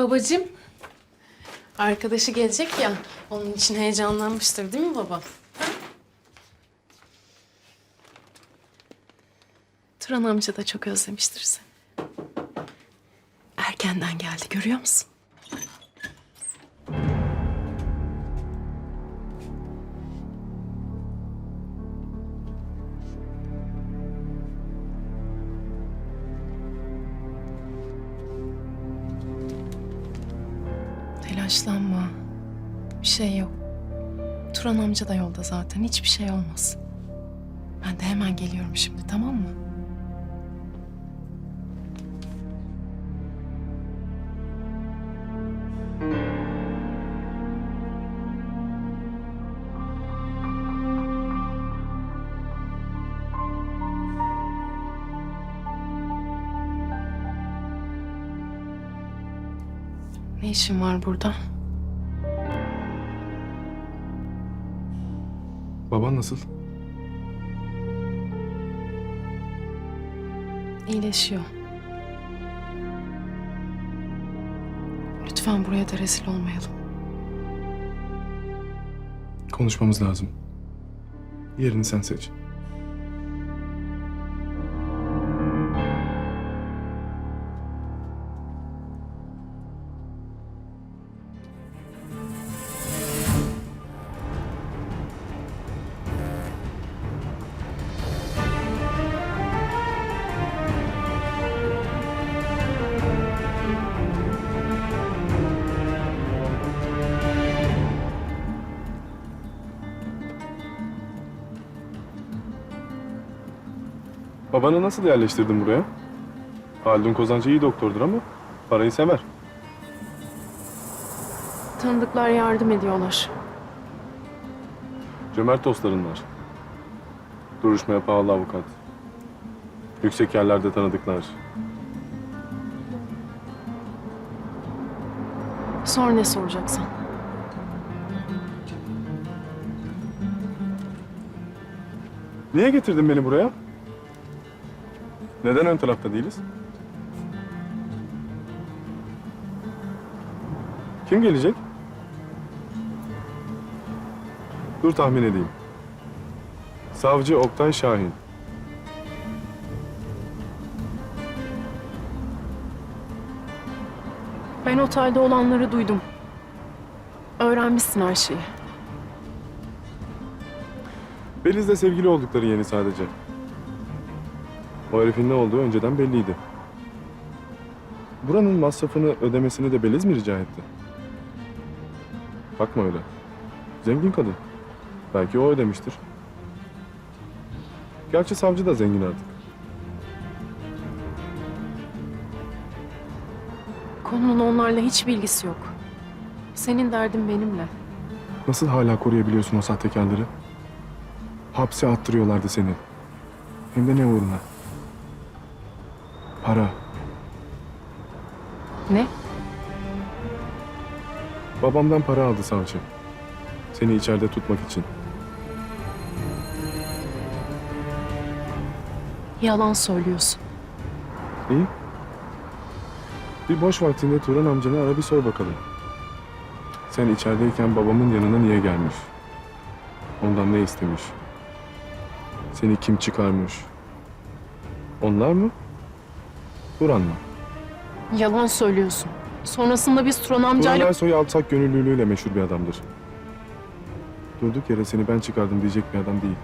Babacığım, arkadaşı gelecek ya, onun için heyecanlanmıştır değil mi baba? Turan amca da çok özlemiştir seni. Erkenden geldi, görüyor musun? Telaşlanma. Bir şey yok. Turan amca da yolda zaten. Hiçbir şey olmaz. Ben de hemen geliyorum şimdi tamam mı? Ne işin var burada? Baban nasıl? İyileşiyor. Lütfen buraya da rezil olmayalım. Konuşmamız lazım. Yerini sen seç. Babanı nasıl yerleştirdin buraya? Haldun Kozancı iyi doktordur ama parayı sever. Tanıdıklar yardım ediyorlar. Cömert dostların var. Duruşmaya pahalı avukat. Yüksek yerlerde tanıdıklar. Sor ne soracaksan. Niye getirdin beni buraya? Neden ön tarafta değiliz? Kim gelecek? Dur tahmin edeyim. Savcı Oktay Şahin. Ben otelde olanları duydum. Öğrenmişsin her şeyi. Beliz'le sevgili oldukları yeni sadece. O herifin ne olduğu önceden belliydi. Buranın masrafını ödemesini de Beliz mi rica etti? Bakma öyle. Zengin kadın. Belki o ödemiştir. Gerçi savcı da zengin artık. Konunun onlarla hiç bilgisi yok. Senin derdin benimle. Nasıl hala koruyabiliyorsun o sahtekarları? Hapse attırıyorlardı seni. Hem de ne uğruna? Para. Ne? Babamdan para aldı savcı. Seni içeride tutmak için. Yalan söylüyorsun. İyi. Bir boş vaktinde Turan amcanı ara bir sor bakalım. Sen içerideyken babamın yanına niye gelmiş? Ondan ne istemiş? Seni kim çıkarmış? Onlar mı? Turan mı? Yalan söylüyorsun. Sonrasında biz Turan Turan amcayla... Ersoy alçak gönüllülüğüyle meşhur bir adamdır. Durduk yere seni ben çıkardım diyecek bir adam değil.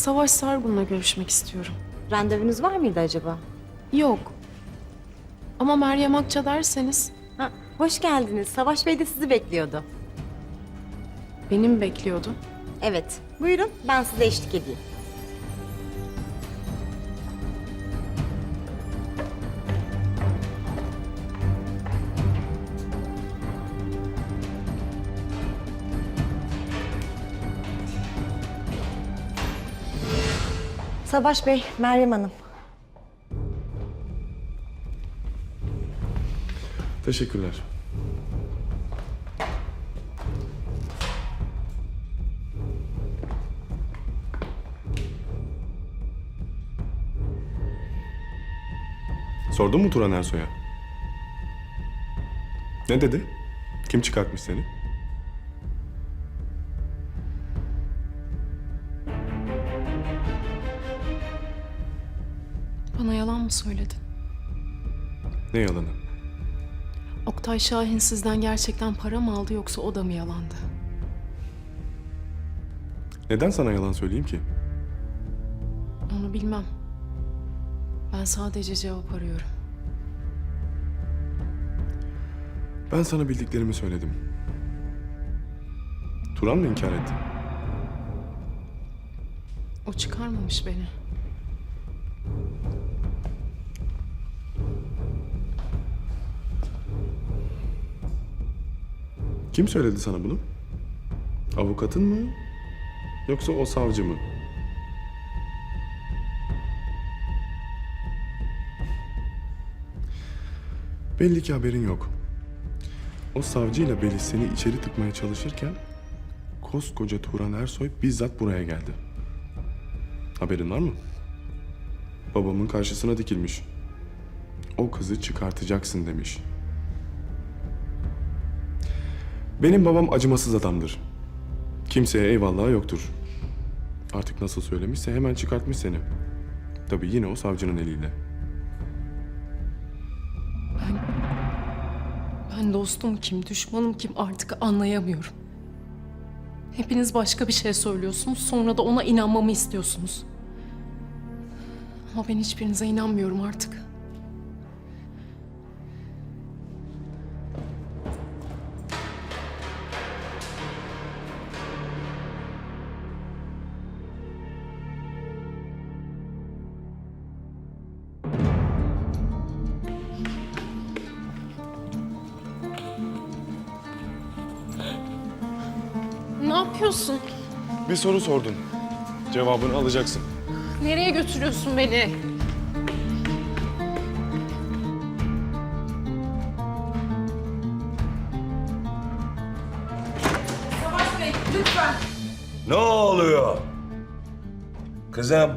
Savaş Sargun'la görüşmek istiyorum. Randevunuz var mıydı acaba? Yok. Ama Meryem Akça derseniz Ha, hoş geldiniz. Savaş Bey de sizi bekliyordu. benim bekliyordu. Evet. Buyurun ben size eşlik edeyim. Savaş Bey, Meryem Hanım. Teşekkürler. Sordun mu Turan Ersoy'a? Ne dedi? Kim çıkartmış seni? Söyledin? Ne yalanı? Oktay Şahin sizden gerçekten para mı aldı yoksa o da mı yalandı? Neden sana yalan söyleyeyim ki? Onu bilmem. Ben sadece cevap arıyorum. Ben sana bildiklerimi söyledim. Turan mı inkar etti? O çıkarmamış beni. Kim söyledi sana bunu? Avukatın mı? Yoksa o savcı mı? Belli ki haberin yok. O savcıyla Beliz seni içeri tıkmaya çalışırken koskoca Turan Ersoy bizzat buraya geldi. Haberin var mı? Babamın karşısına dikilmiş. O kızı çıkartacaksın demiş. Benim babam acımasız adamdır. Kimseye eyvallahı yoktur. Artık nasıl söylemişse hemen çıkartmış seni. Tabii yine o savcının eliyle. Ben dostum kim, düşmanım kim artık anlayamıyorum. Hepiniz başka bir şey söylüyorsunuz, sonra da ona inanmamı istiyorsunuz. Ama ben hiçbirinize inanmıyorum artık. Yapıyorsun? Bir soru sordun. Cevabını alacaksın. Nereye götürüyorsun beni? Ne oluyor? Kızım,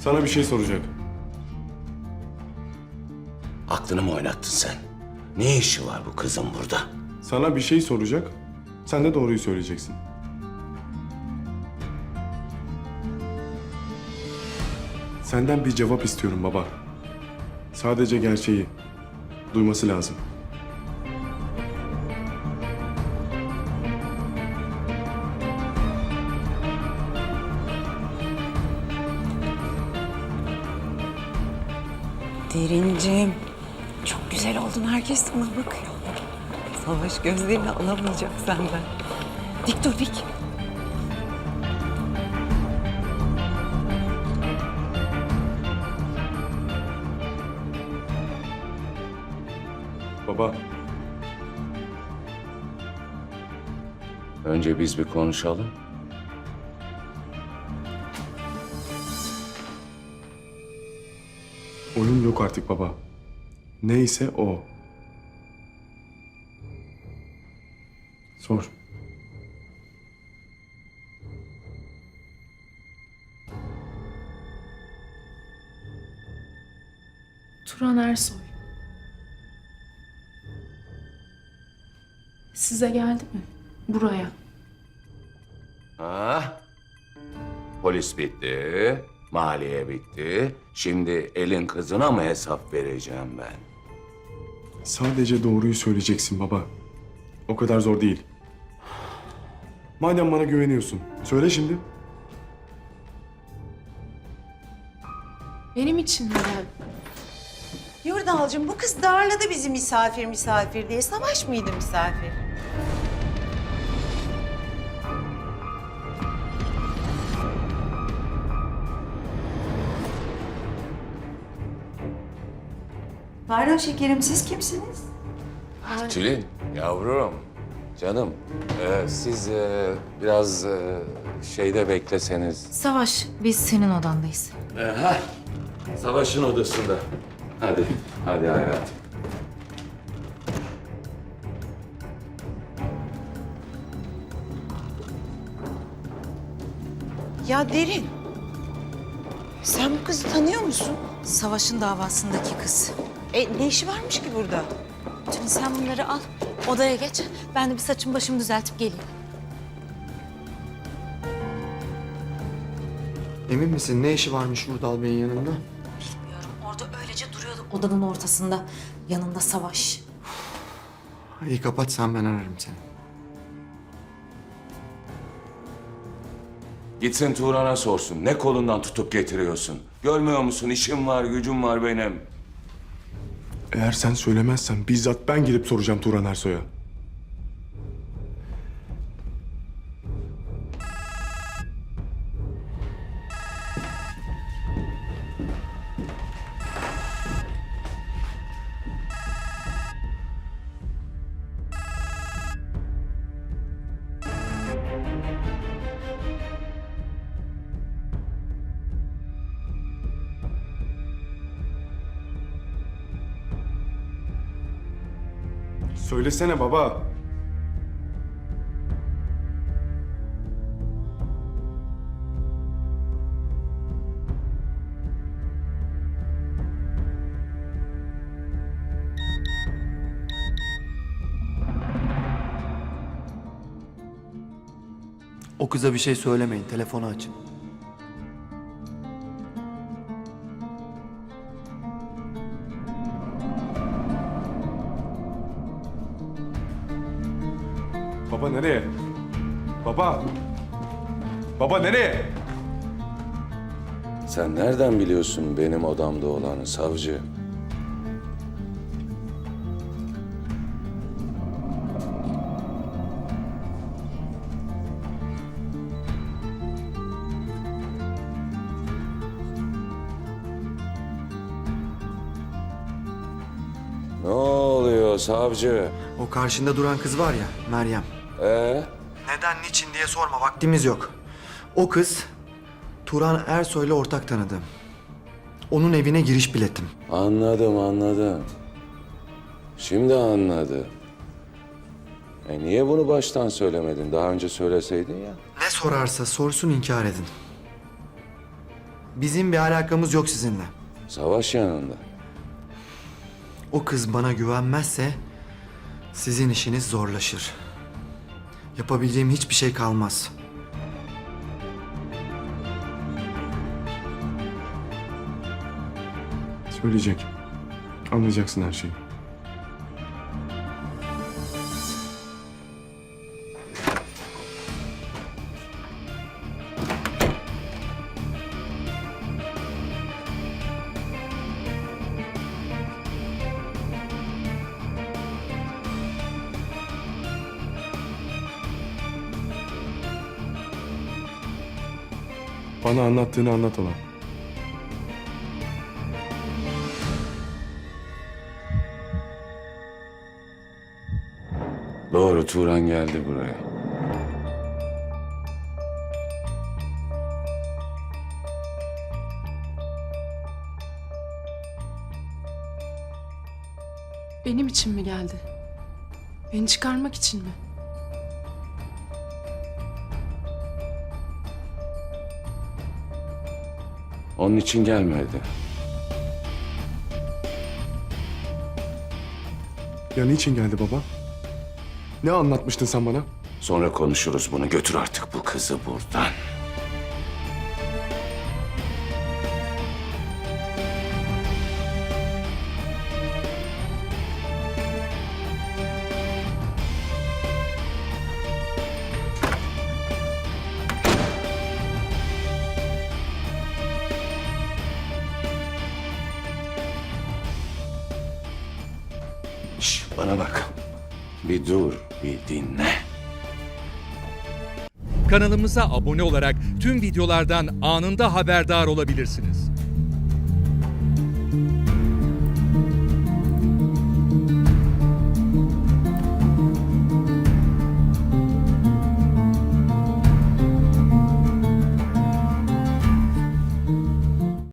Sana bir şey soracak. aklını mı oynattın sen? Ne işi var bu kızın burada? Sana bir şey soracak. Sen de doğruyu söyleyeceksin. Senden bir cevap istiyorum baba. Sadece gerçeği. Duyması lazım. Derincim, çok güzel oldun. Herkes sana bakıyor. Savaş gözlerini alamayacak senden. Dik dur dik. Baba, Önce biz bir konuşalım. oyun yok artık baba. Neyse o. Sor. Turan Ersoy. Size geldi mi? Buraya. Ha? Polis bitti, maliye bitti. Şimdi elin kızına mı hesap vereceğim ben? Sadece doğruyu söyleyeceksin baba. O kadar zor değil. Madem bana güveniyorsun, söyle şimdi. Benim için mi geldin? Yurdalcığım bu kız darladı bizi misafir misafir diye. Savaş mıydı misafir? Pardon şekerim siz kimsiniz? Tülin, yavrum, canım. e, siz e, biraz e, şeyde bekleseniz. Savaş, biz senin odandayız. Savaşın odasında. Hadi, hadi hayatım. Ya Derin. Sen bu kızı tanıyor musun? Savaş'ın davasındaki kız. E, ne işi varmış ki burada? Tülin sen bunları al, odaya geç. Ben de bir saçımı başımı düzeltip geleyim. Emin misin ne işi varmış Vurdal Bey'in yanında? Bilmiyorum, orada öylece duruyordu odanın ortasında. Yanında Savaş. İyi kapat sen ben ararım seni. Gitsin Turan'a sorsun. Ne kolundan tutup getiriyorsun? Görmüyor musun? İşim var, gücüm var benim. Eğer sen söylemezsen bizzat ben gidip soracağım Turan Ersoy'a. Söylesene baba. O kıza bir şey söylemeyin. Telefonu açın. Baba nereye? Baba. Baba nereye? Sen nereden biliyorsun benim odamda olanı savcı? Ne oluyor savcı? O karşında duran kız var ya Meryem. Ee? Neden niçin diye sorma vaktimiz yok. O kız Turan Ersoy'la ortak tanıdım. Onun evine giriş biletim. Anladım, anladım. Şimdi anladım. E niye bunu baştan söylemedin? Daha önce söyleseydin ya. Ne sorarsa sorsun inkar edin. Bizim bir alakamız yok sizinle. Savaş yanında. O kız bana güvenmezse sizin işiniz zorlaşır. Yapabileceğim hiçbir şey kalmaz. Söyleyecek. Anlayacaksın her şeyi. Bana anlattığını anlat ona. Doğru, Turan geldi buraya. Benim için mi geldi? Beni çıkarmak için mi? Onun için gelmedi. Ya niçin geldi baba? Ne anlatmıştın sen bana? Sonra konuşuruz bunu. Götür artık bu kızı buradan. Bana bak. Bir dur, bir dinle. Kanalımıza abone olarak tüm videolardan anında haberdar olabilirsiniz.